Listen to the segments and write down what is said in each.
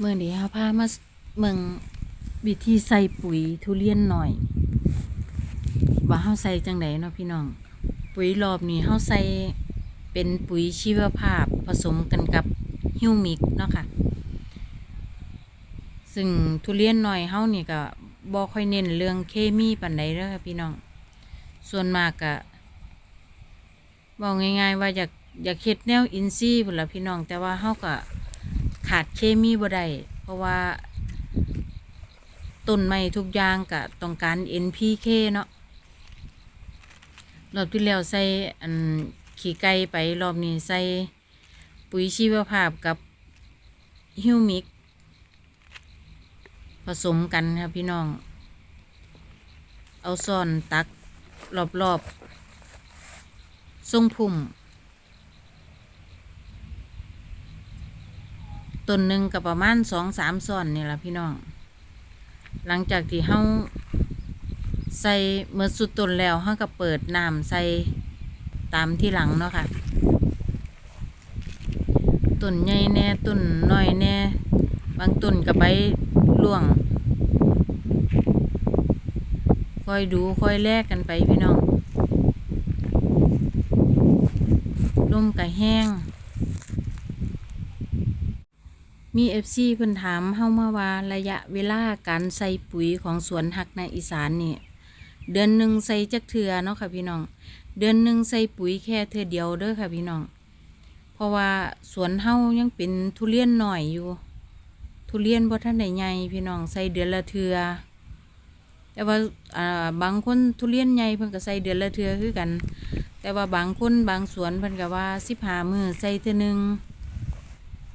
เมื่อนี้เฮาพามาเมืองวิธีใส่ปุ๋ยทุเรียนหน่อย ว่าเฮาใส่จังไดเนาะพี่น้อง ปุ๋ยรอบนี้เฮาใส่เป็นปุ๋ยชีวภาพผสมกันกับฮิวมิกเนาะค่ะ ซึ่งทุเรียนหน่อยเฮานี่ก็บ่ค่อยเน้นเรื่องเคมีปานใดเด้อค่ะพี่น้อง ส่วนมากก็บอกง่ายๆว่าอยากอยากเฮ็ดแนวอินทรีย์พุ่นล่ะพี่น้อง แต่ว่าเฮาก็ ขาดเคมีบ่ได้เพราะว่าต้นไม้ทุกอย่างก็ต้องการ NPK เนาะรอบที่แล้วใส่อันขี้ไก่ไปรอบนี้ใส่ปุ๋ยชีวภาพกับฮิวมิก ผสมกันครับพี่น้อง เอาซ่อนตักรอบๆทรงพุ่ม ต้นหนึ่งกับประมาณสองสามซ่อนนี่แหละพี่น้อง หลังจากที่เฮาใส่เมื่อสุดต้นแล้วเฮาก็เปิดน้ำใส่ตามที่หลังเนาะค่ะต้นใหญ่แน่ต้นน้อยแน่ บางต้นก็ใบร่วงค่อยดูค่อยแลกกันไปพี่น้องลมกะแห้ง มีเอฟซีเพิ่นถามเฮามาว่าระยะเวลาการใส่ปุ๋ยของสวนหักในอีสานนี่เดือนหนึ่งใส่จักเทือเนาะค่ะพี่น้อง เดือนหนึ่งใส่ปุ๋ยแค่เทือเดียวเด้อค่ะพี่น้อง เพราะว่าสวนเฮายังเป็นทุเรียนหน่อยอยู่ ทุเรียนบ่ทันได้ใหญ่พี่น้องใส่เดือนละเทือแต่ว่าอ่าบางคนทุเรียนใหญ่เพิ่นก็ใส่เดือนละเทือคือกัน แต่ว่าบางคนบางสวนเพิ่นก็ว่า15มื้อใส่เทือหนึง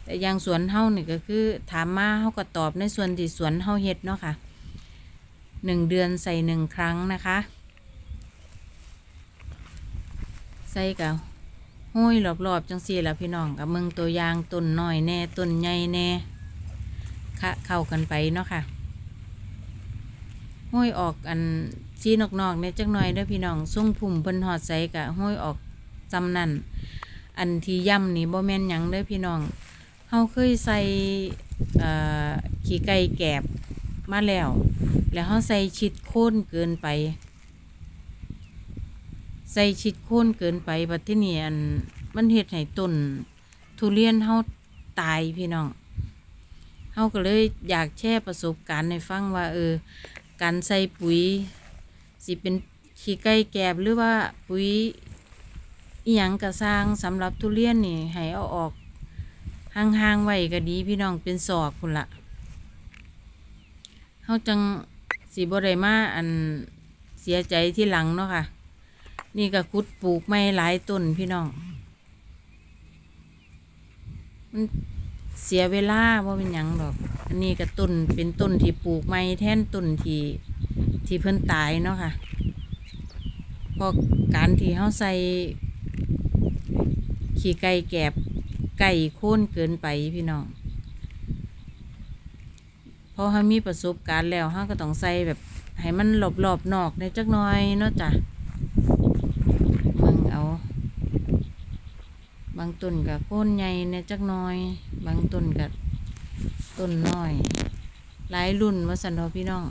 แต่อย่างสวนเฮานี่ก็คือถามมาเฮาก็ตอบในส่วนที่สวนเฮาเฮ็ดเนาะค่ะหนึ่งเดือนใส่หนึ่งครั้งนะคะ ใส่กับห้อยรอบๆจังสี่ละพี่น้องกับมึงตัวยางต้นน้อยแน่ต้นใหญ่แน่คะเข้ากันไปเนาะค่ะห้อยออกอันซีนอกๆเนี่ยจักหน่อยเด้อพี่น้องส่งพุ่มเพิ่นหอดใส่กะห้อยออกจำนั่นอันที่ย่ำนี่บ่แม่นหยังเด้อพี่น้องาเคยใส่ขี้ไก่แกบมาแล้ว แล้วเฮาใส่ชิดโค่นเกินไป ใส่ชิดโค่นเกินไปบัดที่นี่อันมันเฮ็ดให้ต้นทุเรียนเฮาตายพี่น้องเฮาก็เลยอยากแชร์ประสบการณ์ให้ฟังว่าเออการใส่ปุ๋ยสิเป็นขี้ไก่แกบหรือว่าปุ๋ยอีหยังกระสร้างสำหรับทุเรียนนี่ให้เอาออก ห่างๆไว้ก็ดีพี่น้องเป็นศอกพุ่นละเฮาจังสีบ่ได้มาอันเสียใจที่หลังเนาะค่ะ นี่ก็คุดปลูกไม่หลายต้นพี่น้อง มันเสียเวลาว่าเป็นหยังดอก อันนี้ก็ต้นเป็นต้นที่ปลูกไม่แท่นต้นที่ที่เพิ่นตายเนาะค่ะเพราะการที่เฮาใส่ ขี้ไก่แกบ ไก่โค่นเกินไปพี่น้องพราะเขามีประสบการณ์แล้วเขาก็ต้องใส่แบบให้มันหลบหลบนอกในจักน่อยเนาะจ้ะมึงเอา บางต้นกับโค่นใหญ่ในจักน่อย บางต้นกับต้นน้อย หลายรุ่นว่าสันทอพี่น้อง